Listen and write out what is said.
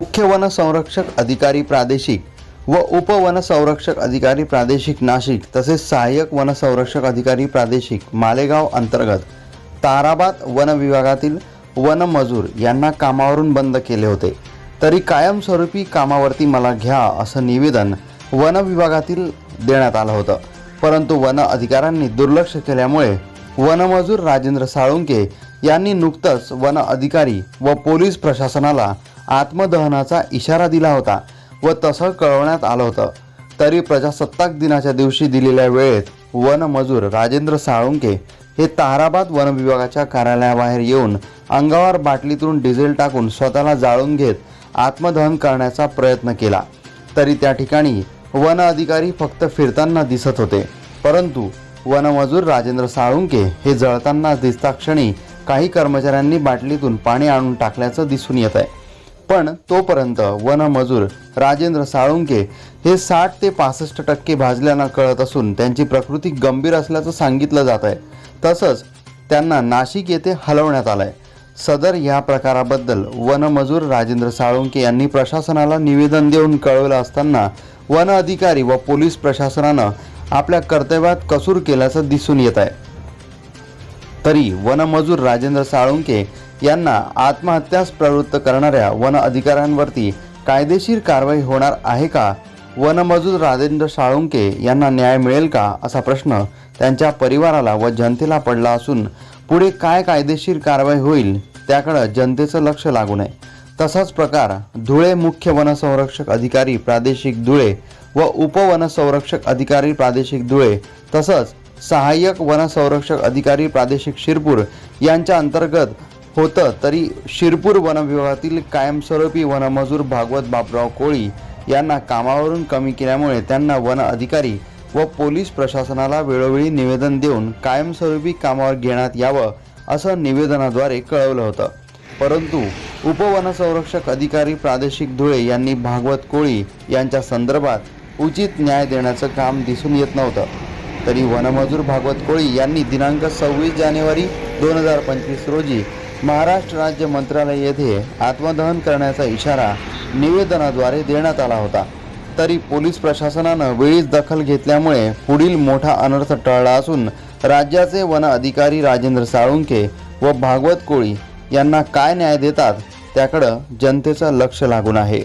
मुख्य वनसंरक्षक अधिकारी प्रादेशिक व उप वनसंरक्षक अधिकारी प्रादेशिक नाशिक तसेच सहाय्यक वनसंरक्षक अधिकारी प्रादेशिक मालेगाव अंतर्गत ताराबाद वन विभागातील वनमजूर यांना कामावरून बंद केले होते. तरी कायमस्वरूपी कामावरती मला घ्या असं निवेदन वन विभागातील देण्यात आलं होतं. परंतु वन अधिकाऱ्यांनी दुर्लक्ष केल्यामुळे वनमजूर राजेंद्र साळुंके यांनी नुकतंच वन अधिकारी व पोलीस प्रशासनाला आत्मदहनाचा इशारा दिला होता व तसं कळवण्यात आलं होतं. तरी प्रजासत्ताक दिनाच्या दिवशी दिलेल्या वेळेत वनमजूर राजेंद्र साळुंके हे ताराबाद वन विभागाच्या कार्यालयाबाहेर येऊन अंगावर बाटलीतून डिझेल टाकून स्वतःला जाळून घेत आत्मदहन करण्याचा प्रयत्न केला. तरी त्या ठिकाणी वन अधिकारी फक्त फिरताना दिसत होते. परंतु वनमजूर राजेंद्र साळुंके हे जळताना दिसता क्षणी काही कर्मचाऱ्यांनी बाटलीतून पाणी आणून टाकल्याचं दिसून येत आहे पण तोपर्यंत वनमजूर राजेंद्र साळुंके हे साठ ते पासष्ट टक्के भाजल्यानं कळत असून त्यांची प्रकृती गंभीर असल्याचं सांगितलं जात आहे. तसंच त्यांना नाशिक येथे हलवण्यात आलंय. सदर या प्रकाराबद्दल वनमजूर राजेंद्र साळुंके यांनी प्रशासनाला निवेदन देऊन कळवलं असताना वन अधिकारी व पोलीस प्रशासनानं आपल्या कर्तव्यात कसूर केल्याचं दिसून येत आहे. तरी वनमजूर राजेंद्र साळुंके यांना आत्महत्यास प्रवृत्त करणाऱ्या वन अधिकाऱ्यांवरती कायदेशीर कारवाई होणार आहे का? वनमजूर राजेंद्र साळुंके यांना न्याय मिळेल का? असा प्रश्न त्यांच्या परिवाराला व जनतेला पडला असून पुढे काय कायदेशीर कारवाई होईल त्याकडं जनतेचं लक्ष लागू नये. तसाच प्रकार धुळे मुख्य वनसंरक्षक अधिकारी प्रादेशिक धुळे व उपवनसंरक्षक अधिकारी प्रादेशिक धुळे तसंच सहाय्यक वनसंरक्षक अधिकारी प्रादेशिक शिरपूर यांच्या अंतर्गत होतं तरी शिरपूर वनविभागातील कायमस्वरूपी वनमजूर भागवत बापराव कोळी यांना कामावरून कमी केल्यामुळे त्यांना वन अधिकारी व पोलीस प्रशासनाला वेळोवेळी निवेदन देऊन कायमस्वरूपी कामावर घेण्यात यावं असं निवेदनाद्वारे कळवलं होतं. परंतु उपवनसंरक्षक अधिकारी प्रादेशिक धुळे यांनी भागवत कोळी यांच्या संदर्भात उचित न्याय देण्याचं काम दिसून येत नव्हतं. तरी वनमजूर भागवत कोळी यांनी दिनांक सव्वीस जानेवारी दोन हजार पंचवीस रोजी महाराष्ट्र राज्य मंत्रालय येथे आत्मदहन करण्याचा इशारा निवेदनाद्वारे देण्यात आला होता. तरी पोलीस प्रशासनानं वेळीच दखल घेतल्यामुळे पुढील मोठा अनर्थ टळला असून राज्याचे वन अधिकारी राजेंद्र साळुंके व भागवत कोळी यांना काय न्याय देतात त्याकडं जनतेचं लक्ष लागून आहे.